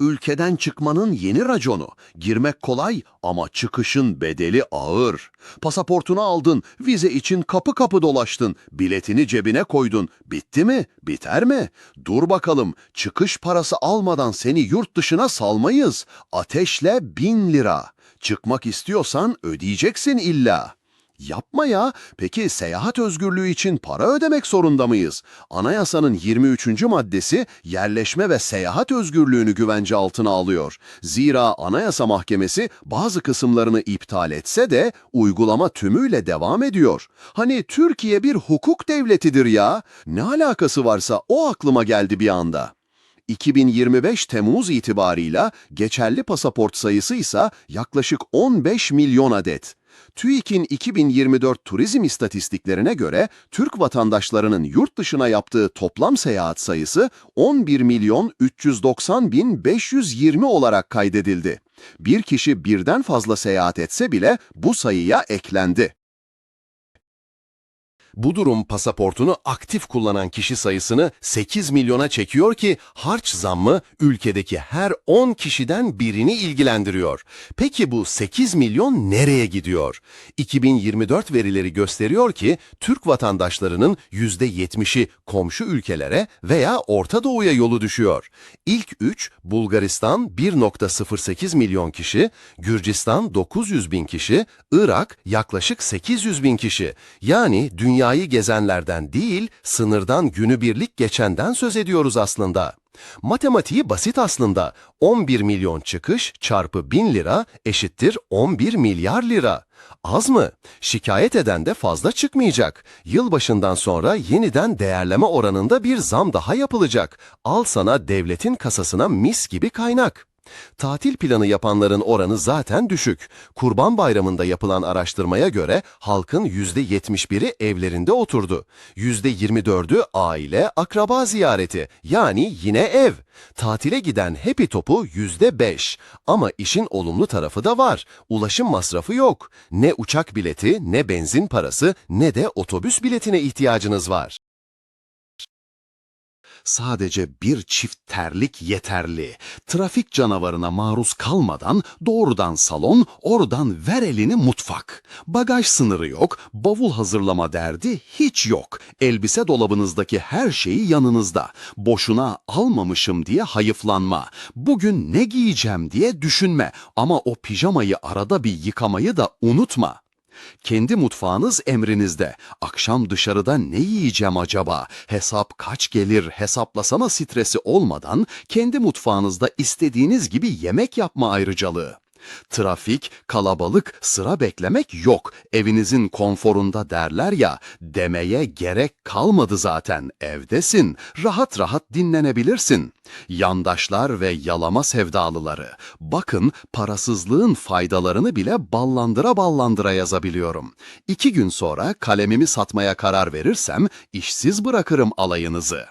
ülkeden çıkmanın yeni raconu. Girmek kolay ama çıkışın bedeli ağır. Pasaportunu aldın, vize için kapı kapı dolaştın, biletini cebine koydun. Bitti mi? Biter mi? Dur bakalım, çıkış parası almadan seni yurt dışına salmayız. Ateşle bin lira. Çıkmak istiyorsan ödeyeceksin illa. Yapma ya. Peki seyahat özgürlüğü için para ödemek zorunda mıyız? Anayasanın 23. maddesi yerleşme ve seyahat özgürlüğünü güvence altına alıyor. Zira Anayasa Mahkemesi bazı kısımlarını iptal etse de uygulama tümüyle devam ediyor. Hani Türkiye bir hukuk devletidir ya. Ne alakası varsa o aklıma geldi bir anda. 2025 Temmuz itibarıyla geçerli pasaport sayısı ise yaklaşık 15 milyon adet. TÜİK'in 2024 turizm istatistiklerine göre Türk vatandaşlarının yurt dışına yaptığı toplam seyahat sayısı 11 milyon 390 bin 520 olarak kaydedildi. Bir kişi birden fazla seyahat etse bile bu sayıya eklendi. Bu durum pasaportunu aktif kullanan kişi sayısını 8 milyona çekiyor ki harç zammı ülkedeki her 10 kişiden birini ilgilendiriyor. Peki bu 8 milyon nereye gidiyor? 2024 verileri gösteriyor ki Türk vatandaşlarının %70'i komşu ülkelere veya Orta Doğu'ya yolu düşüyor. İlk 3 Bulgaristan 1.08 milyon kişi, Gürcistan 900 bin kişi, Irak yaklaşık 800 bin kişi. Yani dünyayı gezenlerden değil, sınırdan günübirlik geçenden söz ediyoruz aslında. Matematiği basit aslında. 11 milyon çıkış çarpı 1000 lira eşittir 11 milyar lira. Az mı? Şikayet eden de fazla çıkmayacak. Yılbaşından sonra yeniden değerleme oranında bir zam daha yapılacak. Al sana devletin kasasına mis gibi kaynak. Tatil planı yapanların oranı zaten düşük. Kurban Bayramı'nda yapılan araştırmaya göre halkın %71'i evlerinde oturdu. %24'ü aile, akraba ziyareti yani yine ev. Tatile giden Happy Top'u %5. Ama işin olumlu tarafı da var. Ulaşım masrafı yok. Ne uçak bileti, ne benzin parası, ne de otobüs biletine ihtiyacınız var. Sadece bir çift terlik yeterli. Trafik canavarına maruz kalmadan doğrudan salon, oradan ver elini mutfak. Bagaj sınırı yok, bavul hazırlama derdi hiç yok. Elbise dolabınızdaki her şeyi yanınızda. Boşuna almamışım diye hayıflanma. Bugün ne giyeceğim diye düşünme ama o pijamayı arada bir yıkamayı da unutma. Kendi mutfağınız emrinizde. Akşam dışarıda ne yiyeceğim acaba? Hesap kaç gelir hesaplasana stresi olmadan kendi mutfağınızda istediğiniz gibi yemek yapma ayrıcalığı. Trafik, kalabalık, sıra beklemek yok. Evinizin konforunda derler ya, demeye gerek kalmadı zaten. Evdesin, rahat rahat dinlenebilirsin. Yandaşlar ve yalama sevdalıları. Bakın parasızlığın faydalarını bile ballandıra ballandıra yazabiliyorum. İki gün sonra kalemimi satmaya karar verirsem işsiz bırakırım alayınızı.